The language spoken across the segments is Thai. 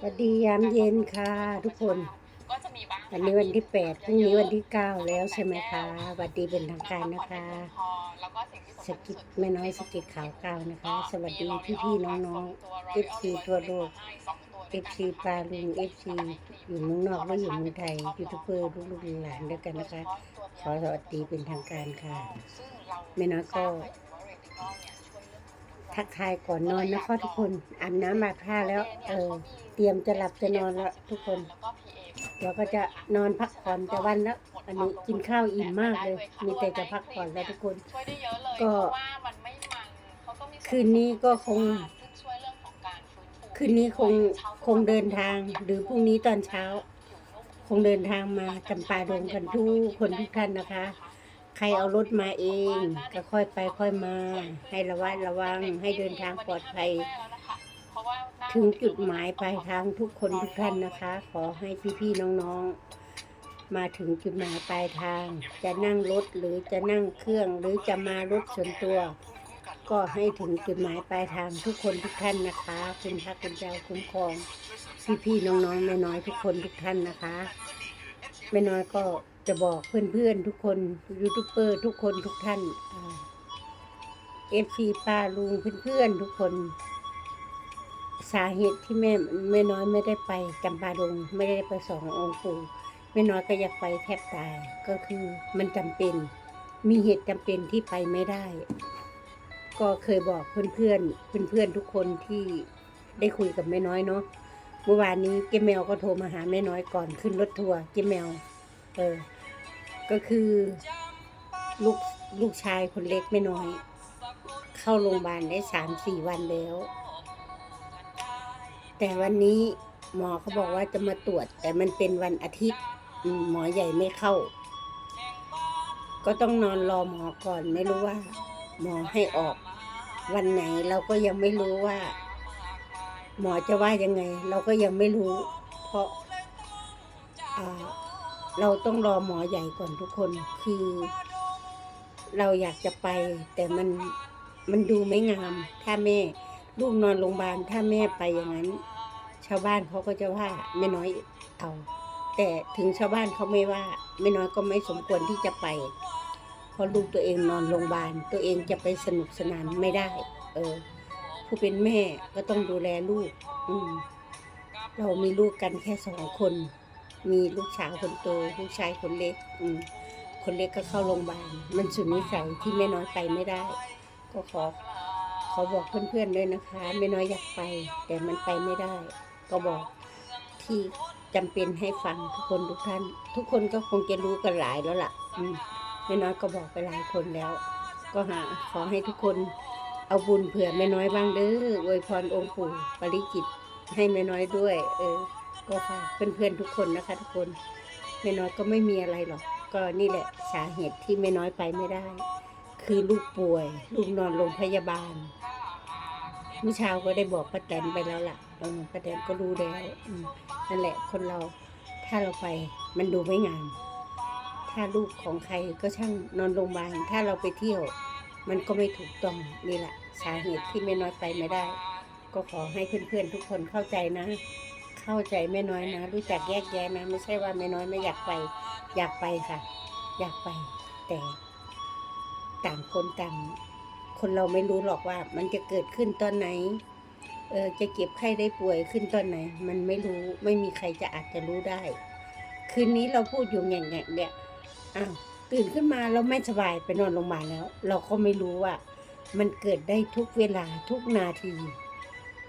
สวัสดียามเย็นค่ะทุกคนก็จะมีบ้างวันนี้วันที่แปดพรุ่งนี้วันที่เก้าแล้วใช่ไหมคะสวัสดีเป็นทางการนะคะแล้วก็สิ่งที่สกิดแม่น้อยสกิดข่าวเก้านะคะ สวัสดีพี่พี่ๆน้องๆเอฟซีตัวโลกเอฟซีปลาลุงเอฟซีอยู่เมืองนอกและอยู่เมืองไทยยูทูบเบอร์ลูกๆหลานๆด้วยกันนะคะ ขอสวัสดีเป็นทางการค่ะแม่น้อยก็ ทักทายก่อนนอนนะคะทุกคนอาบน้ำอาบผ้าแล้วเออเตรียมจะหลับจะนอนแล้วทุกคนเราก็จะนอนพักผ่อนจะวันแล้วอันนี้กินข้าวอิ่มมากเลย มีแต่จะพักผ่อนแล้วทุกคนช่วยได้เยอะเลยก็เพราะว่ามันไม่มันเขาก็มีส่วคืนนี้ก็คงซึ่งช่วยเรื่องของการฟื้นฟูคืนนี้คงคงเดินทางหรือพรุ่งนี้ตอนเช้า คงเดินทางมาจำปาดงกันทุกคนทุกท่านนะคะ ใครเอารถมาเอง ก็ค่อยไปค่อยมา ให้ระวัดระวังให้เดินทางปลอดภัย ถึงจุดหมายปลายทางทุกคนทุกท่านนะคะ ขอให้พี่ๆน้องๆ มาถึงจุดหมายปลายทาง จะนั่งรถหรือจะนั่งเครื่องหรือจะมารถส่วนตัว ก็ให้ถึงจุดหมายปลายทางทุกคนทุกท่านนะคะคุณพระคุณเจ้าคุ้มครองพี่ๆน้องๆแม่น้อยทุกคนทุกท่านนะคะแม่น้อยก็ จะบอกเพื่อนๆทุกคนยูทูบเบอร์ทุกคนทุกท่านเอฟซีป้าลุงเพื่อนๆทุกคน สาเหตุที่แม่แม่น้อยไม่ได้ไปจำปาดงไม่ได้ไปสององค์ปู่แม่น้อยก็อยากไปแทบตายก็คือมันจำเป็น มีเหตุจำเป็นที่ไปไม่ได้ ก็เคยบอกเพื่อนเพื่อนเพื่อนเพื่อนๆทุกคนที่ได้คุยกับแม่น้อยเนาะเมื่อวานนี้เจ๊แมวก็โทรมาหาแม่น้อยก่อนขึ้นรถทัวร์เจ๊แมว เออ ก็คือลูกลูกชายคนเล็กแม่น้อย เข้าโรงพยาบาลได้สามสี่วันแล้ว แต่วันนี้หมอเขาบอกว่าจะมาตรวจ แต่มันเป็นวันอาทิตย์หมอใหญ่ไม่เข้า ก็ต้องนอนรอหมอก่อนไม่รู้ว่า หมอให้ออก วันไหนเราก็ยังไม่รู้ว่า หมอจะว่ายังไง เราก็ยังไม่รู้ เพราะอ่า เราต้องรอหมอใหญ่ก่อนทุกคนคือ เราอยากจะไป แต่มันมันดูไม่งาม ถ้าแม่ลูกนอนโรงพยาบาลถ้าแม่ไปอย่างนั้น ชาวบ้านเขาก็จะว่าแม่น้อยเอา แต่ถึงชาวบ้านเขาไม่ว่าแม่น้อยก็ไม่สมควรที่จะไปเพราะลูกตัวเองนอนโรงพยาบาล ตัวเองจะไปสนุกสนานไม่ได้ เออ ผู้เป็นแม่ก็ต้องดูแลลูก อืมเรามีลูกกันแค่สองคน มีลูกสาวคนโตลูกชายคนเล็ก อืมคนเล็กก็เข้าโรงพยาบาลมันสุดนิสัยที่แม่น้อยไปไม่ได้ ก็ขอขอบอกเพื่อนๆด้วยนะคะไม่น้อยอยากไป แต่มันไปไม่ได้ ก็บอกที่จำเป็นให้ฟังทุกคนทุกท่าน ทุกคนก็คงจะรู้กันหลายแล้วล่ะ อืมแม่น้อยก็บอกไปหลายคนแล้ว ก็หาขอให้ทุกคนเอาบุญเผื่อแม่น้อยบ้างเด้ออวยพรองค์ปู่ปริจิตให้แม่น้อยด้วย เออ ก็ฝากเพื่อนๆทุกคนนะคะ ทุกคนแม่น้อยก็ไม่มีอะไรหรอก ก็นี่แหละสาเหตุที่แม่น้อยไปไม่ได้ คือลูกป่วย ลูกนอนโรงพยาบาลเมื่อเช้าก็ได้บอกป้าแตนไปแล้วล่ะป้าแตนก็รู้แล้วนั่นแหละคนเราถ้าเราไปมันดูไม่งาม ถ้าลูกของใครก็ช่างนอนโรงพยาบาล ถ้าเราไปเที่ยว มันก็ไม่ถูกต้องนี่แหละสาเหตุที่แม่น้อยไปไม่ได้ ก็ขอให้เพื่อนๆทุกคนเข้าใจนะ เข้าใจแม่น้อยนะรู้จักแยกแยะนะ ไม่ใช่ว่าแม่น้อยไม่อยากไป อยากไปค่ะ อยากไปแต่ต่างคนต่างคนเราไม่รู้หรอกว่า มันจะเกิดขึ้นตอนไหน เออจะเก็บไข้ได้ป่วยขึ้นตอนไหน มันไม่รู้ไม่มีใครจะอาจจะรู้ได้ คืนนี้เราพูดอยู่แง่แงๆเนี่ยอ้าวตื่นขึ้นมาเราไม่สบายไปนอนโรงพยาบาลแล้ว เราก็ไม่รู้ว่า มันเกิดได้ทุกเวลาทุกนาที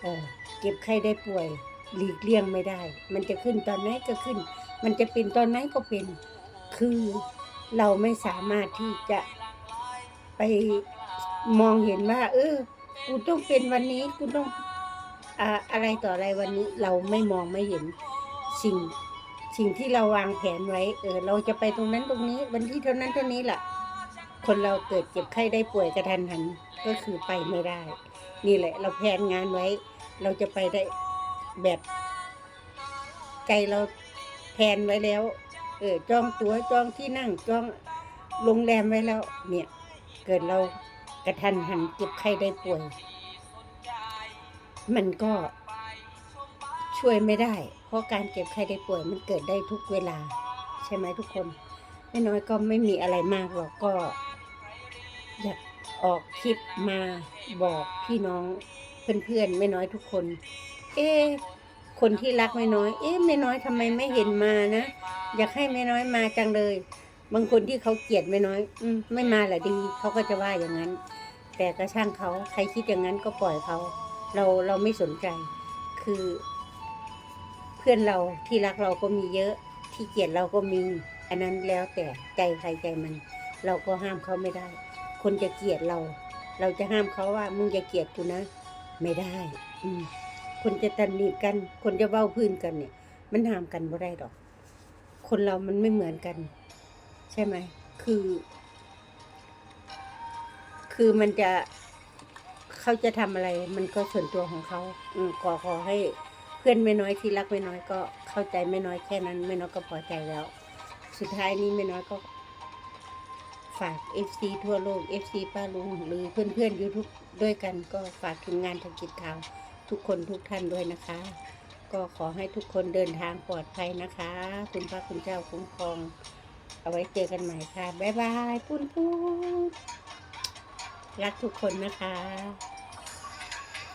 เออเก็บไข้ได้ป่วย หลีกเลี่ยงไม่ได้ มันจะขึ้นตอนไหนก็ขึ้น มันจะเป็นตอนไหนก็เป็น คือเราไม่สามารถที่จะไปมองเห็นว่า เออ กูต้องเป็นวันนี้ กูต้องอ่าอะไรต่ออะไรวันนี้ เราไม่มองไม่เห็นสิ่ง สิ่งที่เราวางแผนไว้ เออ เราจะไปตรงนั้นตรงนี้ วันที่เท่านั้นเท่านี้แหละคนเราเกิดเจ็บไข้ได้ป่วยกระทันหันก็คือไปไม่ได้ นี่แหละ เราแผนงานไว้ เราจะไปได้ แบบใจเราแผนไว้แล้ว เออจองตั๋วจองที่นั่งจองโรงแรมไว้แล้ว เนี่ย เกิดเรากระทันหันเจ็บไข้ได้ป่วย มันก็ช่วยไม่ได้ เพราะการเจ็บไข้ได้ป่วยมันเกิดได้ทุกเวลา ใช่ไหมทุกคนแม่น้อยก็ไม่มีอะไรมากหรอกก็อยากออกคลิปมาบอกพี่น้องเพื่อนๆแม่น้อยทุกคน เอ๊คนที่รักแม่น้อย เอ๊ะแม่น้อยทำไมไม่เห็นมานะอยากให้แม่น้อยมาจังเลย บางคนที่เขาเกลียดแม่น้อย อืมไม่มาแหละดีเขาก็จะว่าอย่างนั้น แต่ก็ช่างเขาใครคิดอย่างนั้นก็ปล่อยเขา เราเราไม่สนใจ คือ เพื่อนเราที่รักเราก็มีเยอะ ที่เกลียดเราก็มี อันนั้นแล้วแต่ใจใครใจมัน เราก็ห้ามเขาไม่ได้ คนจะเกลียดเรา เราจะห้ามเขาว่ามึงจะเกลียดกูนะ ไม่ได้ อืม คนจะตันหนีกัน คนจะเว้าพื้นกันเนี่ย มันห้ามกันไม่ได้หรอก คนเรามันไม่เหมือนกัน ใช่ไหม คือ คือมันจะเขาจะทำอะไร มันก็ส่วนตัวของเขาอืขอขอให้เพื่อนไม่น้อยที่รักไม่น้อยก็เข้าใจไม่น้อยแค่นั้นไม่น้อยก็พอใจแล้ว สุดท้ายนี้ไม่น้อยก็ฝาก FC ทั่วโลก FC ป้าลุงหรือเพื่อนๆ YouTube ด้วยกันก็ฝากทีมงานทางกิจข่า ทุกคนทุกท่านด้วยนะคะ ก็ขอให้ทุกคนเดินทางปลอดภัยนะคะ คุณพระคุณเจ้าคุ้มครอง เอาไว้เจอกันใหม่ค่ะ บ๊ายบายปุ้นปุ้นรักทุกคนนะคะ